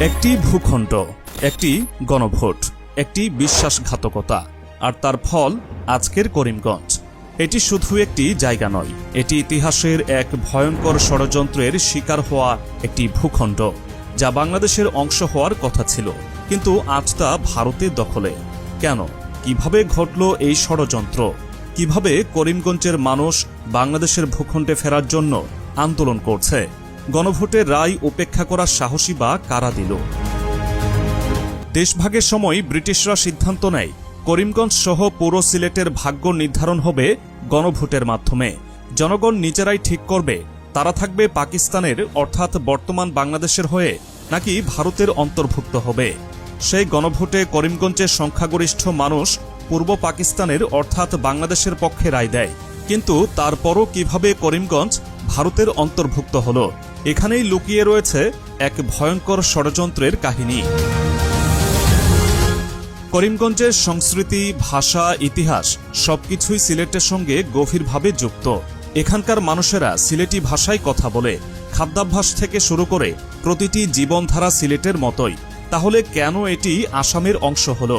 একটি ভূখণ্ড, একটি গণভোট, একটি বিশ্বাসঘাতকতা, আর তার ফল আজকের করিমগঞ্জ। এটি শুধু একটি জায়গা নয়, এটি ইতিহাসের এক ভয়ঙ্কর ষড়যন্ত্রের শিকার হওয়া একটি ভূখণ্ড, যা বাংলাদেশের অংশ হওয়ার কথা ছিল, কিন্তু আজ তা ভারতের দখলে। কেন? কীভাবে ঘটল এই ষড়যন্ত্র? কীভাবে করিমগঞ্জের মানুষ বাংলাদেশের ভূখণ্ডে ফেরার জন্য আন্দোলন করছে? গণভোটের রায় উপেক্ষা করার সাহসী বা কারা দিল? দেশভাগের সময় ব্রিটিশরা সিদ্ধান্ত নেয়, করিমগঞ্জ সহ পুরো সিলেটের ভাগ্য নির্ধারণ হবে গণভোটের মাধ্যমে। জনগণ নিজেরাই ঠিক করবে, তারা থাকবে পাকিস্তানের, অর্থাৎ বর্তমান বাংলাদেশের হয়ে, নাকি ভারতের অন্তর্ভুক্ত হবে। সেই গণভোটে করিমগঞ্জের সংখ্যাগরিষ্ঠ মানুষ পূর্ব পাকিস্তানের, অর্থাৎ বাংলাদেশের পক্ষে রায় দেয়। কিন্তু তারপরও কীভাবে করিমগঞ্জ ভারতের অন্তর্ভুক্ত হল? এখানেই লুকিয়ে রয়েছে এক ভয়ঙ্কর ষড়যন্ত্রের কাহিনী। করিমগঞ্জের সংস্কৃতি, ভাষা, ইতিহাস সবকিছুই সিলেটের সঙ্গে গভীরভাবে যুক্ত। এখানকার মানুষেরা সিলেটি ভাষায় কথা বলে, খাদ্যাভ্যাস থেকে শুরু করে প্রতিটি জীবনধারা সিলেটের মতোই। তাহলে কেন এটি আসামের অংশ হল?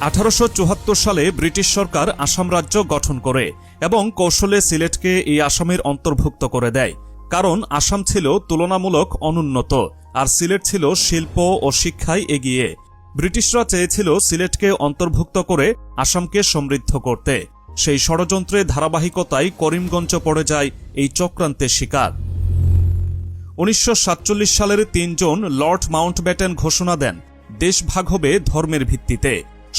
আঠারোশো চুয়াত্তর সালে ব্রিটিশ সরকার আসাম রাজ্য গঠন করে এবং কৌশলে সিলেটকে এই আসামের অন্তর্ভুক্ত করে দেয়। কারণ আসাম ছিল তুলনামূলক অনুন্নত, আর সিলেট ছিল শিল্প ও শিক্ষায় এগিয়ে। ব্রিটিশরা চেয়েছিল সিলেটকে অন্তর্ভুক্ত করে আসামকে সমৃদ্ধ করতে। সেই ষড়যন্ত্রে ধারাবাহিকতায় করিমগঞ্জ পড়ে যায় এই চক্রান্তের শিকার। উনিশশো সাতচল্লিশ সালের তিনজন লর্ড মাউন্টব্যাটেন ঘোষণা দেন, দেশ ভাগ হবে ধর্মের ভিত্তিতে।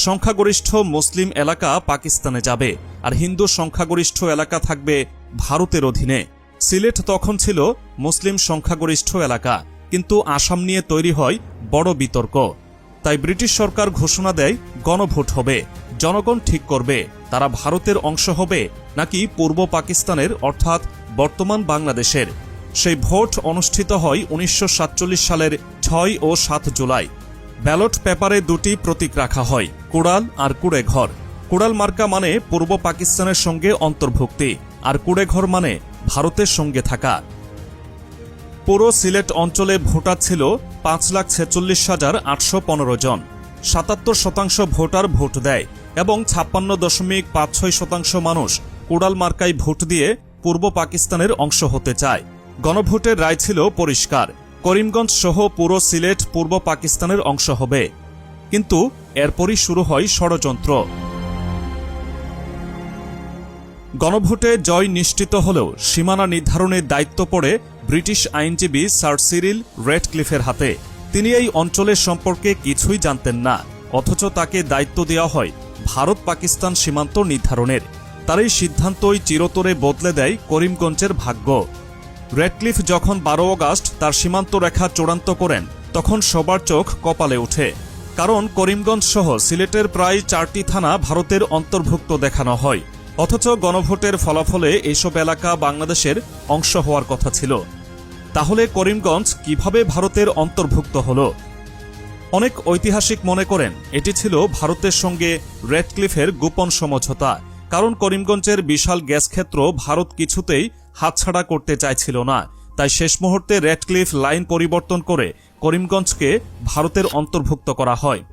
সংখ্যাগরিষ্ঠ মুসলিম এলাকা পাকিস্তানে যাবে, আর হিন্দু সংখ্যাগরিষ্ঠ এলাকা থাকবে ভারতের অধীনে। সিলেট তখন ছিল মুসলিম সংখ্যাগরিষ্ঠ এলাকা, কিন্তু আসাম নিয়ে তৈরি হয় বড় বিতর্ক। তাই ব্রিটিশ সরকার ঘোষণা দেয়, গণভোট হবে, জনগণ ঠিক করবে, তারা ভারতের অংশ হবে, নাকি পূর্ব পাকিস্তানের, অর্থাৎ বর্তমান বাংলাদেশের। সেই ভোট অনুষ্ঠিত হয় উনিশশো সাতচল্লিশ সালের ছয় ও সাত জুলাই। ব্যালট পেপারে দুটি প্রতীক রাখা হয়, কুড়াল আর কুড়েঘর। কুড়াল মার্কা মানে পূর্ব পাকিস্তানের সঙ্গে অন্তর্ভুক্তি, আর কুড়েঘর মানে ভারতের সঙ্গে থাকা। পুরো সিলেট অঞ্চলে ভোটার ছিল পাঁচ লাখ ছেচল্লিশ হাজার আটশো পনেরো জন। সাতাত্তর শতাংশ ভোটার ভোট দেয় এবং ছাপ্পান্ন দশমিক পাঁচ ছয় শতাংশ মানুষ কুড়াল মার্কায় ভোট দিয়ে পূর্ব পাকিস্তানের অংশ হতে চায়। গণভোটের রায় ছিল পরিষ্কার। করিমগঞ্জ সহ পুরো সিলেট পূর্ব পাকিস্তানের অংশ হবে। কিন্তু এরপরই শুরু হয় ষড়যন্ত্র। গণভোটে জয় নিশ্চিত হলেও সীমানা নির্ধারণের দায়িত্ব পড়ে ব্রিটিশ আইনজীবী স্যার সিরিল রেডক্লিফের হাতে। তিনি এই অঞ্চলের সম্পর্কে কিছুই জানতেন না, অথচ তাকে দায়িত্ব দেওয়া হয় ভারত পাকিস্তান সীমান্ত নির্ধারণের। তার এই সিদ্ধান্তই চিরতরে বদলে দেয় করিমগঞ্জের ভাগ্য। রেডক্লিফ যখন বারো অগাস্ট তার সীমান্ত রেখা চূড়ান্ত করেন, তখন সবার চোখ কপালে ওঠে। কারণ করিমগঞ্জ সহ সিলেটের প্রায় চারটি থানা ভারতের অন্তর্ভুক্ত দেখানো হয়। অথচ গণভোটের ফলাফলে এসব এলাকা বাংলাদেশের অংশ হওয়ার কথা ছিল। তাহলে করিমগঞ্জ কীভাবে ভারতের অন্তর্ভুক্ত হল? অনেক ঐতিহাসিক মনে করেন, এটি ছিল ভারতের সঙ্গে রেডক্লিফের গোপন সমঝোতা। কারণ করিমগঞ্জের বিশাল গ্যাস ক্ষেত্র ভারত কিছুতেই হাতছাড়া করতে চাইছিল না। তাই শেষ মুহূর্তে রেডক্লিফ লাইন পরিবর্তন করে করিমগঞ্জকে ভারতের অন্তর্ভুক্ত করা হয়।